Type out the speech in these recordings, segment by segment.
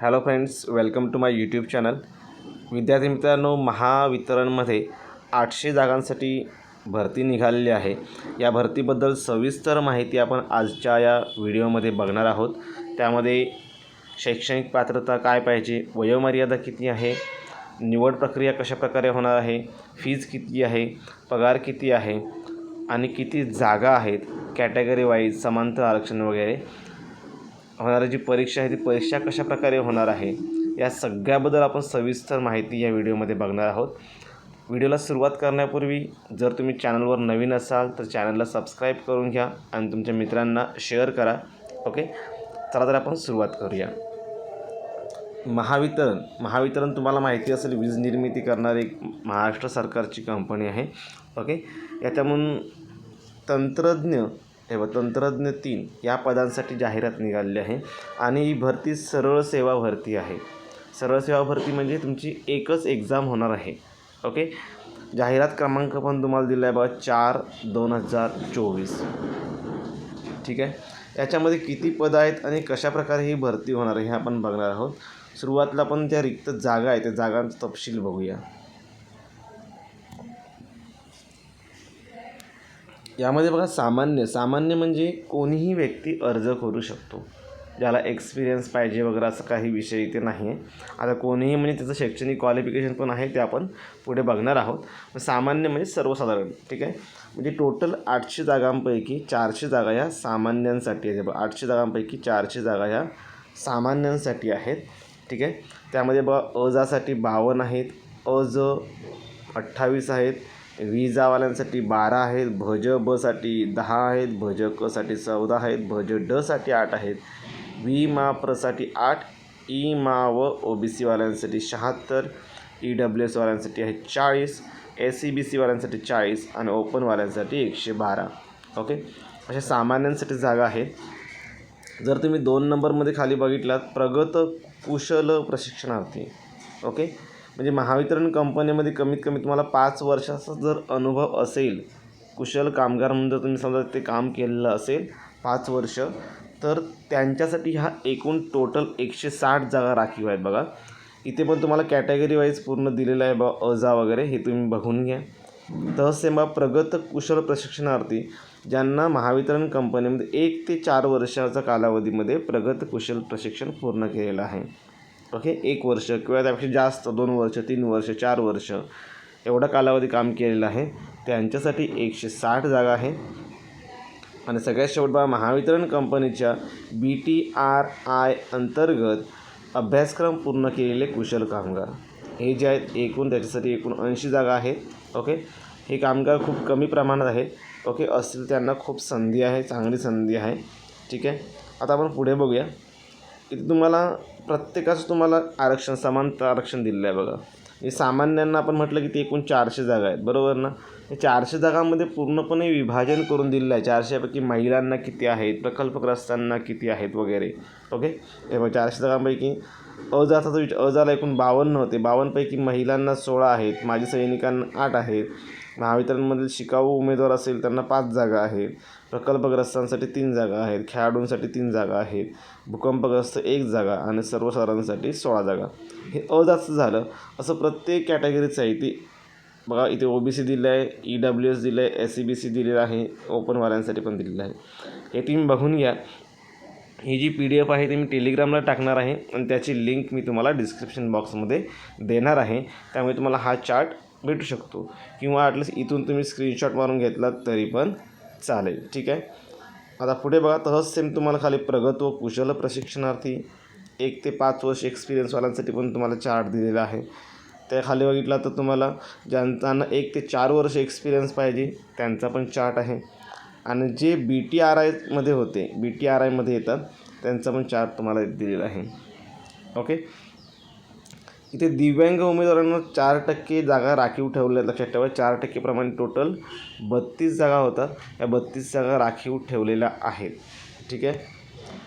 Hello friends welcome to my YouTube channel. विद्यार्थी मित्रांनो महावितरणमध्ये आठशे जागांसाठी भरती निघालेली आहे. या भरतीबद्दल सविस्तर माहिती आपण आजच्या या व्हिडिओमध्ये बघणार आहोत. त्यामध्ये शैक्षणिक पात्रता काय पाहिजे वयोमर्यादा किती आहे निवड प्रक्रिया कशाप्रकारे होणार आहे फीज किती आहे पगार किती आहे आणि किती जागा आहेत कॅटेगरी वाईज समांतर आरक्षण वगैरे होणारी जी परीक्षा आहे ती परीक्षा कशाप्रकारे होणार आहे या सगळ्याबद्दल आपण सविस्तर माहिती या व्हिडिओमध्ये बघणार आहोत. व्हिडिओला सुरुवात करण्यापूर्वी जर तुम्ही चॅनलवर नवीन असाल तर चॅनलला सबस्क्राईब करून घ्या आणि तुमच्या मित्रांना शेअर करा. ओके? चला तर आपण सुरुवात करूया. महावितरण. महावितरण तुम्हाला माहिती असेल वीज निर्मिती करणारी एक महाराष्ट्र सरकारची कंपनी आहे. ओके? याच्यामधून तंत्रज्ञ हे तंत्रज्ञ तीन या पदांसाठी जाहिरात निघालेली आहे आणि ही भरती सरळ सेवा भरती आहे. सरळ सेवा भरती म्हणजे तुमची एकच एक्झाम होणार आहे. ओके? जाहिरात क्रमांक पण तुम्हाला दिला आहे बघा चार दोन हजार चोवीस. ठीक आहे? याच्यामध्ये किती पदं आहेत आणि कशाप्रकारे ही भरती होणार आहे हे आपण बघणार आहोत. सुरुवातीला आपण त्या रिक्त जागा आहे त्या जागांचा तपशील बघूया. यामध्ये बघा सामान्य सामान्य म्हणजे कोणीही व्यक्ती अर्ज करू शकतो. ज्याला एक्सपिरियन्स पाहिजे वगैरे असं काही विषय इथे नाही आहे आता कोणीही म्हणजे त्याचं शैक्षणिक क्वालिफिकेशन पण आहे ते आपण पुढे बघणार आहोत. सामान्य म्हणजे सर्वसाधारण ठीक आहे? म्हणजे टोटल आठशे जागांपैकी चारशे जागा ह्या सामान्यांसाठी आहेत. बघा आठशे जागांपैकी चारशे जागा ह्या सामान्यांसाठी आहेत ठीक आहे? त्यामध्ये बघा अजासाठी बावन्न आहेत अज अठ्ठावीस आहेत विजावाल्यांसाठी बारा आहेत भज बसाठी दहा आहेत भज कसाठी चौदा आहेत भज डसाठी आठ आहेत. वी मा प्रसाठी आठ ई मा व ओ बी सीवाल्यांसाठी शहात्तर ई डब्ल्यू एसवाल्यांसाठी आहे चाळीस एस सी बी सीवाल्यांसाठी चाळीस आणि ओपनवाल्यांसाठी एकशे बारा. ओके? अशा सामान्यांसाठी जागा आहेत. जर तुम्ही दोन नंबरमध्ये खाली बघितलात प्रगत कुशल प्रशिक्षणार्थी. ओके? म्हणजे महावितरण कंपनीमध्ये कमीत कमी तुम्हाला पाच वर्षाचा जर अनुभव असेल कुशल कामगार म्हणून जर तुम्ही समजा ते काम केलेलं असेल पाच वर्ष तर त्यांच्यासाठी ह्या एकूण टोटल एकशे साठ जागा राखीव आहेत बघा. इथे पण तुम्हाला कॅटेगरी वाईज पूर्ण दिलेलं आहे बा अजा वगैरे हे तुम्ही बघून घ्या. तसेच बा प्रगत कुशल प्रशिक्षणार्थी ज्यांना महावितरण कंपनीमध्ये एक ते चार वर्षाचा कालावधीमध्ये प्रगत कुशल प्रशिक्षण पूर्ण केलेलं आहे. ओके? एक वर्ष किंवा त्यापेक्षा जास्त दोन वर्ष तीन वर्ष चार वर्ष एवढा कालावधी काम केलेलं आहे. त्यांच्यासाठी एकशे साठ जागा आहे. आणि सगळ्यात शेवट बघा महावितरण कंपनीच्या बी टी आर आय अंतर्गत अभ्यासक्रम पूर्ण केलेले कुशल कामगार. हे जे आहेत एकूण त्याच्यासाठी एकूण ऐंशी जागा आहे. ओके? हे कामगार खूप कमी प्रमाणात आहेत. ओके? असतील त्यांना खूप संधी आहे चांगली संधी आहे. ठीक आहे? आता आपण पुढे बघूया. इथे तुम्हाला प्रत्येकाचं तुम्हाला आरक्षण समानता आरक्षण दिलेलं आहे बघा. हे सामान्यांना आपण म्हटलं की ते एकूण चारशे जागा आहेत बरोबर ना? हे चारशे जागांमध्ये पूर्णपणे विभाजन करून दिलेलं आहे. चारशेपैकी महिलांना किती आहेत प्रकल्पग्रस्तांना किती आहेत वगैरे ओके? हे चारशे जागांपैकी अजाचा विचार अजाला एकूण बावन्न होते. बावन्नपैकी महिलांना सोळा आहेत माजी सैनिकांना आठ आहेत. महावितरणमधील शिकाऊ उमेदवार असेल त्यांना पाच जागा आहेत. प्रकल्पग्रस्तांसाठी तीन जागा आहेत. खेळाडूंसाठी तीन जागा आहेत. भूकंपग्रस्त एक जागा आणि सर्वसाधारणसाठी सोळा जागा. हे अजास्त झालं असं प्रत्येक कॅटेगरीचं आहे ती बघा इथे ओ बी सी दिलं आहे ई डब्ल्यू एस दिलं आहे एस सी बी सी दिलेलं आहे ओपनवाल्यांसाठी पण दिलेलं आहे. हे तुम्ही बघून घ्या. ही जी पी डी एफ आहे ती मी टेलिग्रामला टाकणार आहे आणि त्याची लिंक मी तुम्हाला डिस्क्रिप्शन बॉक्समध्ये देणार आहे. त्यामुळे तुम्हाला हा चार्ट भेटू शकतो. किंवा ॲटलीस्ट इथून तुम्ही स्क्रीनशॉट मारून घेतलात तरी पण चालेल. ठीक आहे? आता पुढे बघा तसंच सेम तुम्हाला खाली प्रगत व कुशल प्रशिक्षणार्थी एक ते पाच वर्ष एक्सपिरियन्सवाल्यांसाठी पण तुम्हाला चार्ट दिलेला आहे. त्या खाली बघितला तर तुम्हाला ज्यांना एक ते चार वर्ष एक्सपिरियन्स पाहिजे त्यांचा पण चार्ट आहे. आणि जे बी टी आर आयमध्ये होते बी टी आर आयमध्ये येतात त्यांचा पण चार्ट तुम्हाला दिलेला आहे. ओके तिथे दिव्यांग उमेदवारांना चार टक्के जागा राखीव ठेवल्या लक्षात ठेवा चार टक्केप्रमाणे टोटल बत्तीस जागा होतात. या बत्तीस जागा राखीव ठेवलेल्या आहेत. ठीक आहे?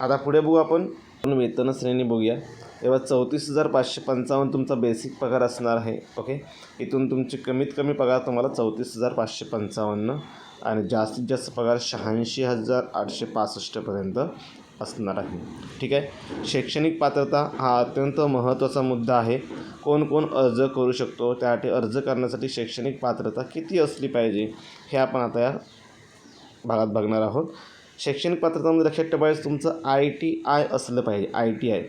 आता पुढे बघू आपण. वेतन श्रेणी बघूया. तेव्हा चौतीस हजार पाचशे पंचावन्न तुमचा बेसिक पगार असणार आहे. ओके इथून तुमची कमीत कमी पगार तुम्हाला चौतीस हजार पाचशे पंचावन्न आणि जास्तीत जास्त पगार शहाऐंशी हजार आठशे पासष्टपर्यंत असणार आहे. ठीक आहे? शैक्षणिक पात्रता हा अत्यंत महत्त्वाचा मुद्दा आहे. कोण कोण अर्ज करू शकतो? त्यासाठी अर्ज करण्यासाठी शैक्षणिक पात्रता किती असली पाहिजे? हे आपण आता या भागात बघणार आहोत. शैक्षणिक पात्रतामध्ये म्हणजे लक्षात ठेवायचं तुमचं आय टी आय असलं पाहिजे. I T I.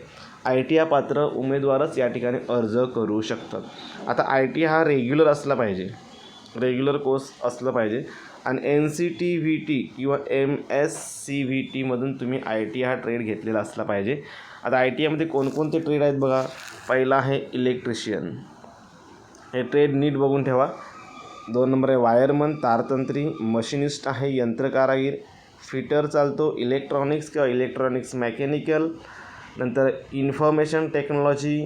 I T I पात्र उमेदवारच या ठिकाणी अर्ज करू शकतात. आता आय टी हा रेग्युलर असला पाहिजे. रेग्युलर कोर्स असलं पाहिजे. आणि N C T V T किंवा एम एस सी व्ही टीमधून तुम्ही आय टी हा ट्रेड घेतलेला असला पाहिजे. आता आय टी आयमध्ये कोणकोणते ट्रेड आहेत बघा? पहिला आहे इलेक्ट्रिशियन हे ट्रेड नीट बघून ठेवा. दोन नंबर आहे वायरमन तारतंत्री मशिनिस्ट आहे यंत्रकारागीर. फिटर चालतो इलेक्ट्रॉनिक्स किंवा इलेक्ट्रॉनिक्स मेकॅनिकल नंतर information technology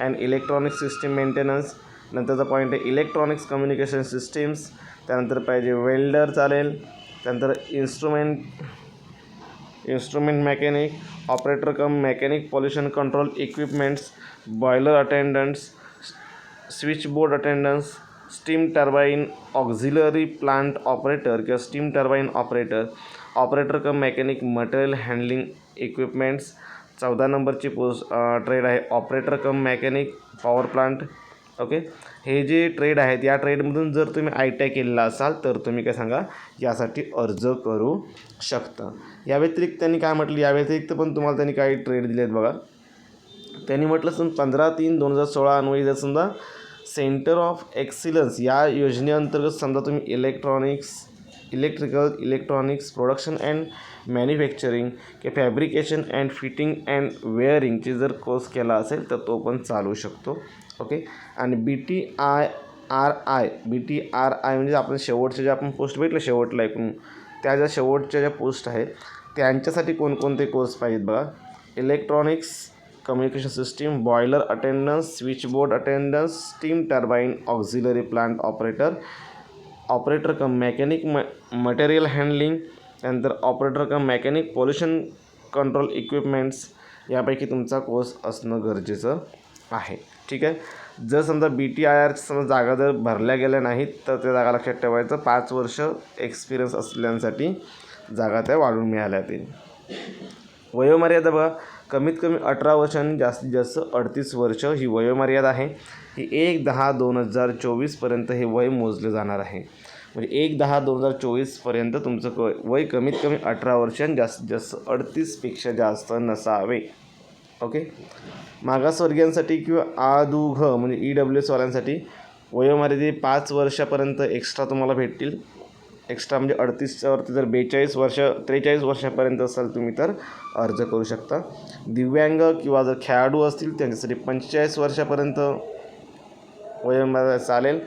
and electronic system maintenance नंतरचा पॉईंट आहे इलेक्ट्रॉनिक्स कम्युनिकेशन सिस्टीम्स त्यानंतर पाहिजे वेल्डर चालेल त्यानंतर instrument instrument mechanic operator cum mechanic pollution control equipments boiler attendants switch board attendants steam turbine auxiliary plant operator किंवा steam turbine operator operator cum mechanic material handling equipments चौदा नंबरची post trade आहे. Operator cum mechanic power plant okay? हे जे trade आहेत या ट्रेडमधून जर तुम्ही आय टी आय केलेला असाल तर तुम्ही काय सांगा यासाठी अर्ज करू शकता. या व्यतिरिक्त त्यांनी काय म्हटलं? या व्यतिरिक्त पण तुम्हाला त्यांनी काही ट्रेड दिले आहेत बघा. त्यांनी म्हटलं सम पंधरा तीन दोन हजार सोळा अन्वयी जर समजा सेंटर ऑफ एक्सिलन्स या योजनेअंतर्गत समजा तुम्ही electronics electrical electronics production and manufacturing किंवा फॅब्रिकेशन अँड फिटिंग अँड वेअरिंगचे जर कोर्स केला असेल तर तो पण चालू शकतो. ओके? आणि B T I R I B T R I म्हणजे आपण शेवटचे जे आपण पोस्ट भेटलं शेवटला एकूण त्या ज्या शेवटच्या ज्या पोस्ट आहेत त्यांच्यासाठी कोणकोणते कोर्स पाहिजेत बघा? Electronics communication system boiler attendants switchboard attendants steam turbine auxiliary plant operator operator cum mechanic म मटेरियल हँडलिंग त्यानंतर operator cum mechanic pollution control equipments यापैकी तुमचा कोर्स असणं गरजेचं आहे. ठीक आहे. जर समजा बी टी आय आरच्या समजा जागा जर भरल्या गेल्या नाहीत तर त्या जागा लक्षात ठेवायचं. पाच वर्ष एक्सपिरियन्स असलेल्यांसाठी जागा त्या वाढून मिळाल्या ते. वयोमर्यादा बघा. कमीत कमी अठरा वर्ष आणि जास्तीत जास्त अडतीस वर्ष ही वयोमर्यादा आहे. ही एक दहा दोन हजार चोवीसपर्यंत हे वय मोजलं जाणार आहे. म्हणजे एक दहा दोन हजार चोवीसपर्यंत तुमचं क वय कमीत कमी अठरा वर्ष आणि जास्तीत जास्त अडतीसपेक्षा जास्त नसावे. ओके? मागासवर्गीयांसाठी किंवा आदुघ म्हणजे ई डब्ल्यू एसवाल्यांसाठी वयोमर्यादे पाच वर्षापर्यंत एक्स्ट्रा तुम्हाला भेटतील. एक्स्ट्रा म्हणजे अडतीसच्यावरती जर बेचाळीस वर्ष त्रेचाळीस वर्षापर्यंत असाल तुम्ही तर अर्ज करू शकता. दिव्यांग किंवा जर खेळाडू असतील त्यांच्यासाठी पंचेचाळीस वर्षापर्यंत वयोमर्यादा चालेल.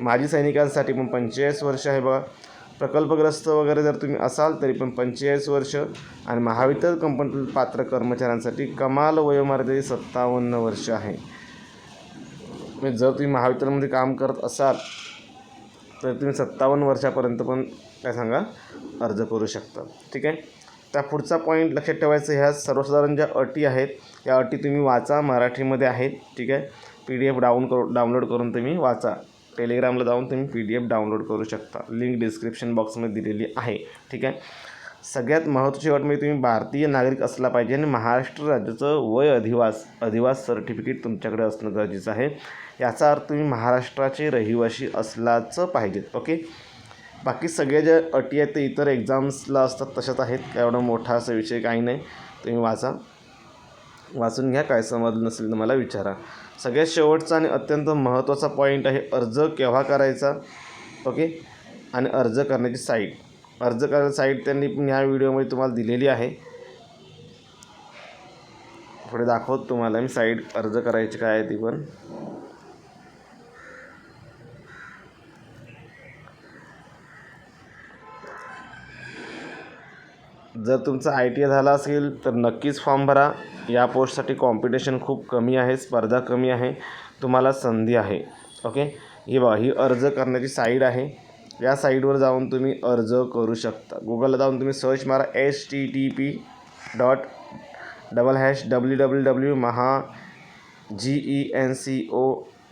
माजी सैनिकांसाठी पण पंचेचाळीस वर्ष आहे बघा. प्रकल्पग्रस्त वगैरे जर तुम्ही असाल तरी पण पंचेचाळीस वर्ष आणि महावितर कंपनीतील पात्र कर्मचाऱ्यांसाठी कमाल वयोमर्यादा सत्तावन्न वर्ष आहे. म्हणजे जर तुम्ही महावितरणमध्ये काम करत असाल तर तुम्ही सत्तावन्न वर्षापर्यंत पण काय सांगा अर्ज करू शकता. ठीक आहे? त्या पुढचा पॉईंट लक्षात ठेवायचं ह्या सर्वसाधारण ज्या अटी आहेत या अटी तुम्ही वाचा मराठीमध्ये आहेत. ठीक आहे? पी डी एफ डाऊन करू डाउनलोड करून तुम्ही वाचा. टेलिग्रामला जाऊन तुम्ही पी डी एफ डाउनलोड करू शकता. लिंक डिस्क्रिप्शन बॉक्समध्ये दिलेली आहे. ठीक आहे? सगळ्यात महत्त्वाची अट म्हणजे तुम्ही भारतीय नागरिक असला पाहिजे आणि महाराष्ट्र राज्याचं वय अधिवास अधिवास सर्टिफिकेट तुमच्याकडे असणं गरजेचं आहे. याचा अर्थ तुम्ही महाराष्ट्राचे रहिवासी असलाच पाहिजेत ओके? बाकी सगळ्या ज्या अटी आहेत ते इतर एक्झाम्सला असतात तशाच आहेत. काय एवढा मोठा असा विषय काही नाही. तुम्ही वाचा. वाचून घ्या काय समजलं नसेल तर मला विचारा. सगळ्यात शेवटचा आणि अत्यंत महत्त्वाचा पॉईंट आहे अर्ज केव्हा करायचा? ओके आणि अर्ज करण्याची साईट अर्ज करायची साईट त्यांनी पण ह्या व्हिडिओमध्ये तुम्हाला दिलेली आहे. पुढे दाखवत तुम्हाला मी साईट अर्ज करायची काय आहे ती पण. जर तुमचं आय टी आय झालं असेल तर नक्कीच फॉर्म भरा. या पोस्टसाठी कॉम्पिटिशन खूप कमी आहे स्पर्धा कमी आहे तुम्हाला संधी आहे. ओके ही बघा ही अर्ज करण्याची साईट आहे. या साईटवर जाऊन तुम्ही अर्ज करू शकता. गुगलला जाऊन तुम्ही सर्च मारा H T T P dot double hash W W W Maha G E N C O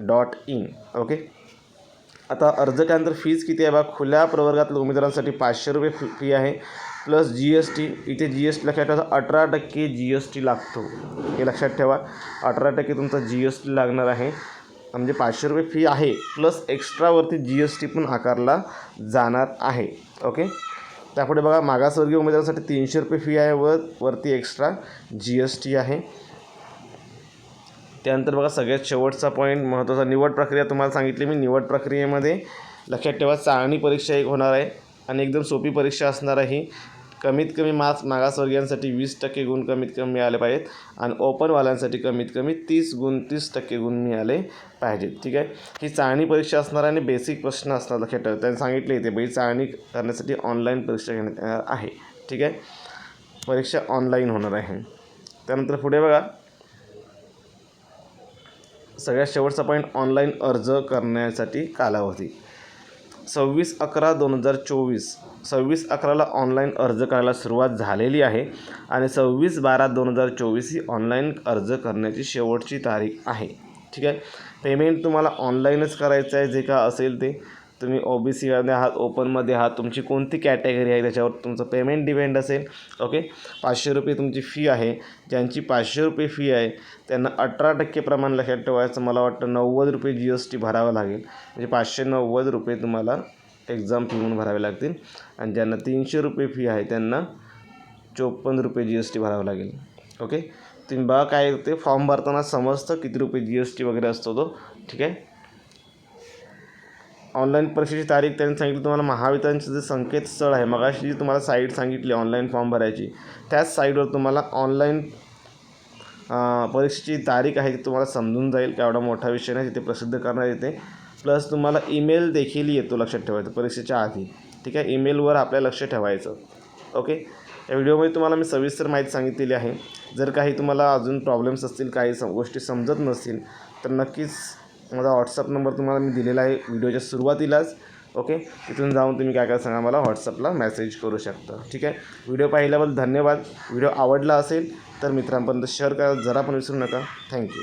dot in okay आता अर्ज त्यानंतर फीज किती आहे? बघा खुल्या प्रवर्गातील उमेदवारांसाठी पाचशे रुपये फी फी आहे. प्लस जी एस टी इथे जी एस टी लक्षात ठेवा अठरा टक्के जी एस टी लागतो. हे लक्षात ठेवा अठरा टक्के तुमचा जी एस टी लागणार आहे. म्हणजे पाचशे रुपये फी आहे प्लस एक्स्ट्रावरती जी एस टी पण आकारला जाणार आहे. ओके? त्यापुढे बघा मागासवर्गीय उमेदवारांसाठी तीनशे रुपये फी आहे व वरती एक्स्ट्रा जी एस टी आहे. त्यानंतर बघा सगळ्यात शेवटचा पॉईंट महत्त्वाचा निवड प्रक्रिया तुम्हाला सांगितली मी. निवड प्रक्रियेमध्ये लक्षात ठेवा चाळणी परीक्षा एक होणार आहे आणि एकदम सोपी परीक्षा असणार आहे. कमीत कमी मार्क्स मागासवर्गीयांसाठी वीस टक्के गुण कमीत कमी मिळाले पाहिजेत आणि ओपनवाल्यांसाठी कमीत कमी तीस गुण तीस टक्के गुण मिळाले पाहिजेत. ठीक आहे? ही चाळणी परीक्षा असणार आणि बेसिक प्रश्न असणार लक्षात ठेवा. त्यांनी सांगितले इथे बाई चाळणी करण्यासाठी ऑनलाईन परीक्षा घेण्यात येणार आहे. ठीक आहे? परीक्षा ऑनलाईन होणार आहे. त्यानंतर पुढे बघा. सगळ्यात शेवटचा पॉईंट ऑनलाईन अर्ज करण्यासाठी कालावधी. सव्वीस अकरा दोन हजार चोवीस सव्वीस अकराला ऑनलाईन अर्ज करायला सुरुवात झालेली आहे आणि सव्वीस बारा दोन हजार चोवीस ही ऑनलाईन अर्ज करण्याची शेवटची तारीख आहे. ठीक आहे? पेमेंट तुम्हाला ऑनलाईनच करायचं आहे जे का असेल ते. तुम्ही ओ बी सीमध्ये आहात ओपनमध्ये आहात तुमची कोणती कॅटेगरी आहे त्याच्यावर तुमचं पेमेंट डिपेंड असेल ओके पाचशे रुपये तुमची फी आहे ज्यांची पाचशे रुपये फी आहे त्यांना अठरा टक्के प्रमाण लक्षात ठेवायचं मला वाटतं नव्वद रुपये जी एस टी भरावं लागेल. म्हणजे पाचशे नव्वद रुपये तुम्हाला एक्झाम फी म्हणून भरावे लागतील. आणि ज्यांना तीनशे रुपये फी आहे त्यांना चोपन्न रुपये जी एस टी भरावं लागेल ओके तुम्ही बघा काय ते फॉर्म भरताना समजतं किती रुपये जी एस टी वगैरे असतो तो ठीक आहे? ऑनलाईन परीक्षेची तारीख त्यांनी सांगितली. तुम्हाला महावितरणचं जे संकेतस्थळ आहे मगाशी जी तुम्हाला साईट सांगितली ऑनलाईन फॉर्म भरायची त्याच साईटवर तुम्हाला ऑनलाईन परीक्षेची तारीख आहे ती तुम्हाला समजून जाईल का एवढा मोठा विषय नाही तिथे प्रसिद्ध करण्यात येते प्लस तुम्हाला ईमेल देखील येतो लक्षात ठेवायचं परीक्षेच्या आधी. ठीक आहे? ईमेलवर आपल्या लक्ष ठेवायचं. ओके? या व्हिडिओमध्ये तुम्हाला मी सविस्तर माहिती सांगितलेली आहे. जर काही तुम्हाला अजून प्रॉब्लेम्स असतील काही सम गोष्टी समजत नसतील तर नक्कीच माझा व्हॉट्सअप नंबर तुम्हाला मी दिलेला आहे व्हिडिओच्या सुरुवातीलाच ओके तिथून जाऊन तुम्ही काय काय सांगा मला व्हॉट्सअपला मेसेज करू शकता ठीक आहे? व्हिडिओ पाहिल्याबद्दल धन्यवाद. व्हिडिओ आवडला असेल तर मित्रांपर्यंत शेअर करा जरा पण विसरू नका. थँक्यू